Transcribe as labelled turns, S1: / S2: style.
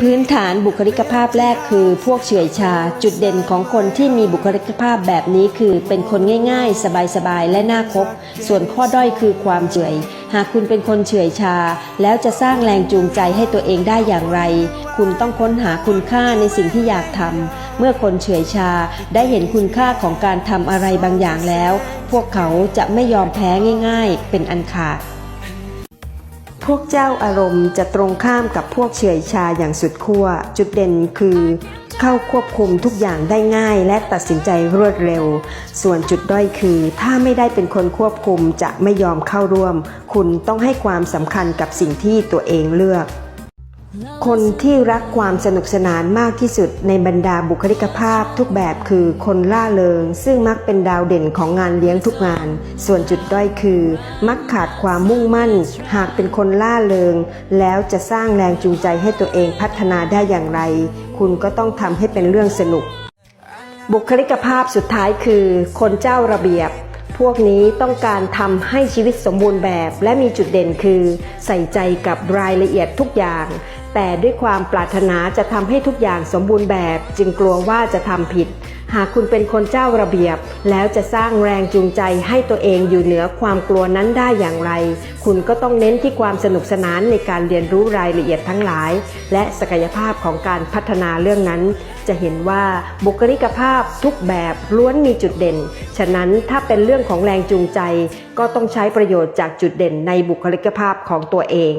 S1: พื้นฐานบุคลิกภาพแรกคือพวกเฉื่อยชา จุดเด่นของคนที่มีบุคลิกภาพแบบนี้คือ เป็นคนง่ายๆ สบายๆ และน่าคบ ส่วนข้อด้อยคือความเฉื่อย หากคุณเป็นคนเฉื่อยชา แล้วจะสร้างแรงจูงใจให้ตัวเองได้อย่างไร คุณต้องค้นหาคุณค่าในสิ่งที่อยากทำเมื่อคนเฉื่อยชาได้เห็นคุณค่าของการทำอะไรบางอย่างแล้ว พวกเขาจะไม่ยอมแพ้ง่าย ๆ เป็นอันขาด พวกเจ้าอารมณ์จะตรงข้ามกับพวกเฉยชาอย่างสุดขั้ว จุดเด่นคือ เข้าควบคุมทุกอย่างได้ง่ายและตัดสินใจรวดเร็ว ส่วนจุดด้อยคือ ถ้าไม่ได้เป็นคนควบคุมจะไม่ยอมเข้าร่วม คุณต้องให้ความสำคัญกับสิ่งที่ตัวเองเลือก คนที่รักความสนุกสนานมากที่สุดในบรรดาบุคลิกภาพทุกแบบคือคนล่าเริง ซึ่งมักเป็นดาวเด่นของงานเลี้ยงทุกงาน ส่วนจุดด้อยคือ มักขาดความมุ่งมั่น หากเป็นคนล่าเริง แล้วจะสร้างแรงจูงใจให้ตัวเองพัฒนาได้อย่างไร คุณก็ต้องทำให้เป็นเรื่องสนุก บุคลิกภาพสุดท้ายคือ คนเจ้าระเบียบ พวกนี้ต้องการทำให้ชีวิตสมบูรณ์แบบ และมีจุดเด่นคือ ใส่ใจกับรายละเอียดทุกอย่าง แต่ด้วยความปรารถนาจะทำให้ทุกอย่างสมบูรณ์แบบ จึงกลัวว่าจะทำผิด หากคุณเป็นคนเจ้าระเบียบ แล้วจะสร้างแรงจูงใจให้ตัวเองอยู่เหนือความกลัวนั้นได้อย่างไร คุณก็ต้องเน้นที่ความสนุกสนานในการเรียนรู้รายละเอียดทั้งหลาย และศักยภาพของการพัฒนาเรื่องนั้น จะเห็นว่าบุคลิกภาพทุกแบบล้วนมีจุดเด่นฉะนั้นถ้าเป็นเรื่องของแรงจูงใจก็ต้องใช้ประโยชน์จากจุดเด่นในบุคลิกภาพของตัวเอง